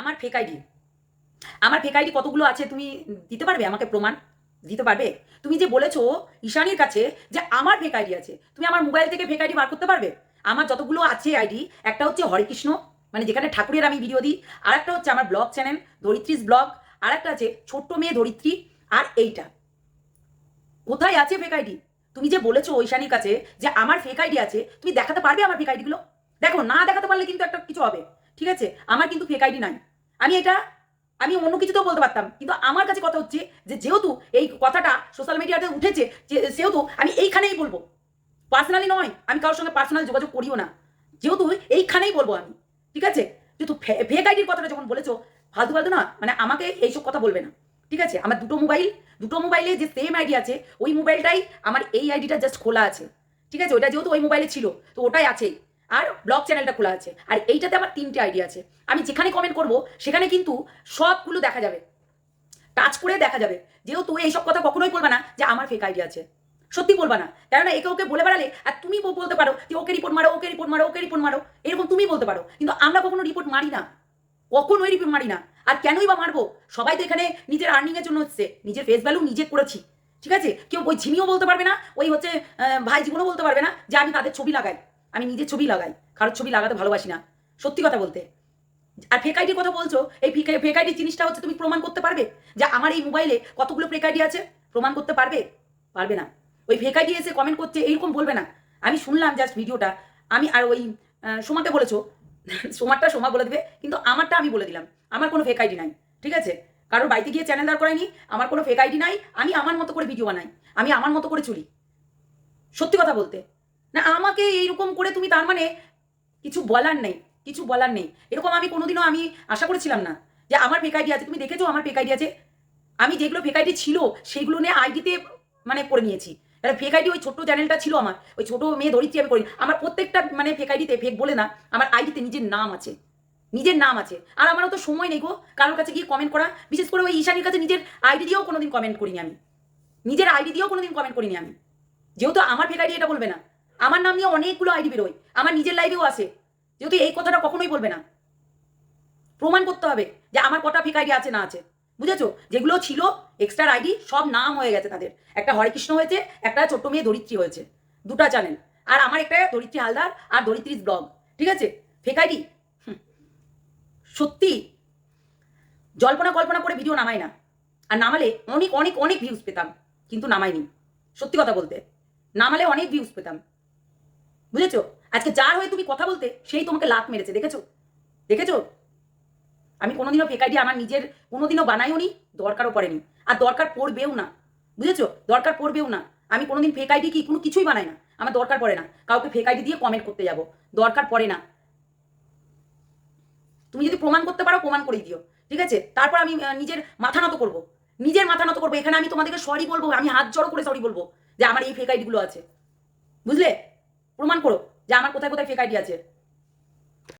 আমার fake ID আমার fake ID কতগুলো আছে তুমি দিতে পারবে? আমাকে প্রমাণ দিতে পারবে? তুমি যে বলেছ ঈশানির কাছে যে আমার ফেক আইডি আছে, তুমি আমার মোবাইল থেকে ফেক আইডি বার করতে পারবে? আমার যতগুলো আছে আইডি একটা হচ্ছে হরেকৃষ্ণ মানে যেখানে ঠাকুরের আমি ভিডিও দিই আর একটা হচ্ছে আমার ব্লগ চ্যানেল ধরিত্রীস ব্লগ আর একটা আছে ছোট্ট মেয়ে ধরিত্রী, আর এইটা। কোথায় আছে ফেক আইডি তুমি যে বলেছ ঐশানির কাছে যে আমার ফেক আইডি আছে, তুমি দেখাতে পারবে আমার ফেক আইডিগুলো দেখো, না দেখাতে পারলে কিন্তু একটা কিছু হবে। ঠিক আছে? আমার কিন্তু ফেক আইডি নাই। আমি এটা, আমি অন্য কিছুতেও বলতে পারতাম। কিন্তু আমার কাছে কথা হচ্ছে যে, যেহেতু এই কথাটা সোশ্যাল মিডিয়াতে উঠেছে সেহেতু আমি এইখানেই বলব। পার্সোনালি নয়, আমি কারোর সঙ্গে পার্সোনাল যোগাযোগ করিও না। যেহেতু এইখানেই বলব আমি। ঠিক আছে? যেহেতু ফেক আইডির কথাটা যখন বলেছ, ফালতু ফালতু না মানে আমাকে এইসব কথা বলবে না। ঠিক আছে? আমার দুটো মোবাইল দুটো মোবাইলে যে সেম আইডি আছে, ওই মোবাইলটাই আমার এই আইডিটা জাস্ট খোলা আছে। ঠিক আছে? ওটা যেহেতু ওই মোবাইলে ছিল, তো ওটাই আছে। আর ব্লগ চ্যানেলটা খোলা আছে। আর এইটাতে আমার তিনটে আইডি আছে। আমি যেখানে কমেন্ট করব, সেখানে কিন্তু সবগুলো দেখা যাবে। টাচ করে দেখা যাবে। যেহেতু এইসব কথা কখনোই বলবা না যে আমার ফেক আইডি আছে। সত্যি বলবা না। কেননা একে ওকে বলে বেড়ালে, আর তুমি বলতে পারো যে ওকে রিপোর্ট মারো, ওকে রিপোর্ট মারো, ওকে রিপোর্ট মারো, এরকম তুমি বলতে পারো। কিন্তু আমরা কখনো রিপোর্ট মারি না। কখনোই রিপোর্ট মারি না। আর কেনই বা মারবো? সবাই তো এখানে নিজের আর্নিং এর জন্য হচ্ছে নিজের ফেস ভ্যালু নিজে করেছি। ঠিক আছে? কেউ ওই ঝিমিও বলতে পারবে না, ওই হচ্ছে ভাই জীবনও বলতে পারবে না যে আমি তাদের ছবি লাগাই। আমি নিজের ছবি লাগাই। কারোর ছবি লাগাতে ভালোবাসি না। সত্যি কথা বলতে। আর ফেক আইডির কথা বলছো, এই ফেক আইডির জিনিসটা হচ্ছে তুমি প্রমাণ করতে পারবে? যে আমার এই মোবাইলে কতগুলো ফেক আইডি আছে? প্রমাণ করতে পারবে? পারবে না। ওই ফেক আইডি এসে কমেন্ট করছে, এইরকম বলবে না। আমি শুনলাম জাস্ট ভিডিওটা। আমি আর ওই সোমাকে বলেছ, সোমারটা সোমা বলে দেবে, কিন্তু আমারটা আমি বলে দিলাম। আমার কোনো ফেক আইডি নাই, ঠিক আছে? কারোর বাড়িতে গিয়ে চ্যানেল দাঁড় করায়নি, আমার কোনো ফেক আইডি নাই, আমি আমার মতো করে ভিডিও বানাই। আমি আমার মতো করে চলি। সত্যি কথা বলতে। না, আমাকে এইরকম করে তুমি তার মানে কিছু বলার নেই, কিছু বলার নেই। এরকম আমি কোনোদিনও আমি আশা করেছিলাম না যে আমার ফেক আইডি আছে। তুমি দেখেছ আমার ফেক আইডি আছে? আমি যেগুলো ফেক আইডি ছিল, সেগুলো নিয়ে আইডিতে মানে করে নিয়েছি। ফেক আইডি ওই ছোট্ট চ্যানেলটা ছিল আমার। ওই ছোট মেয়ে ধরিত্রী আমি করি আমার প্রত্যেকটা মানে ফেক আইডিতে ফেক বলে না, আমার আইডিতে নিজের নাম আছে। নিজের নাম আছে। আর আমারও তো সময় নেই গো। কারোর কাছে গিয়ে কমেন্ট করা। বিশেষ করে ওই ঈশানীর কাছে নিজের আইডি দিয়েও কোনোদিন কমেন্ট করিনি আমি। নিজের আইডি দিয়েও কোনোদিন কমেন্ট করিনি আমি। যেহেতু আমার ফেক আইডি এটা বলবে না। আমার নাম নিয়ে অনেকগুলো আইডি বেরোয়। আমার নিজের লাইভেও আছে। যেহেতু এই কথাটা কখনোই বলবে না। প্রমাণ করতে হবে যে আমার কটা ফেক আইডি আছে, না আছে। বুঝেছ? যেগুলো ছিল এক্সট্রা আইডি সব নাম হয়ে গেছে তাদের। একটা হরেকৃষ্ণ হয়েছে, একটা ছোট্ট মেয়ে ধরিত্রী হয়েছে। দুটা চ্যানেল আর আমার একটা ধরিত্রী হালদার আর ধরিত্রীর ব্লগ ঠিক আছে? ফেক আইডি সত্যি? জল্পনা কল্পনা করে ভিডিও নামাই না। আর নামালে অনেক অনেক অনেক ভিউজ পেতাম। কিন্তু নামাইনি। সত্যি কথা বলতে। নামালে অনেক ভিউজ পেতাম। বুঝেছ? আজকে যার হয়ে তুমি কথা বলতে, সেই তোমাকে লাত মেরেছে, দেখেছ? দেখেছ? আমি কোনোদিনও ফেক আইডি আমার নিজের, কোনোদিনও বানাইও নি, দরকারও পড়েনি। আর দরকার পড়বেও না, বুঝেছ? দরকার পড়বেও না। আমি কোনোদিন ফেক আইডি কি, কোনো কিছুই বানাই না। আমার দরকার পড়ে না। কাউকে ফেক আইডি দিয়ে কমেন্ট করতে যাব। দরকার পড়ে না। তুমি যদি প্রমাণ করতে পারো, প্রমাণ করে দিও। ঠিক আছে? তারপর আমি নিজের মাথা নত করব। নিজের মাথা নত করব। এখানে আমি তোমাদেরকে সরি বলব, আমি হাত জড়ো করে সরি বলব যে আমার এই ফেক আইডিগুলো আছে। বুঝলে? প্রমাণ করো যে আমার কোথায় কোথায় ফেক আইডি আছে।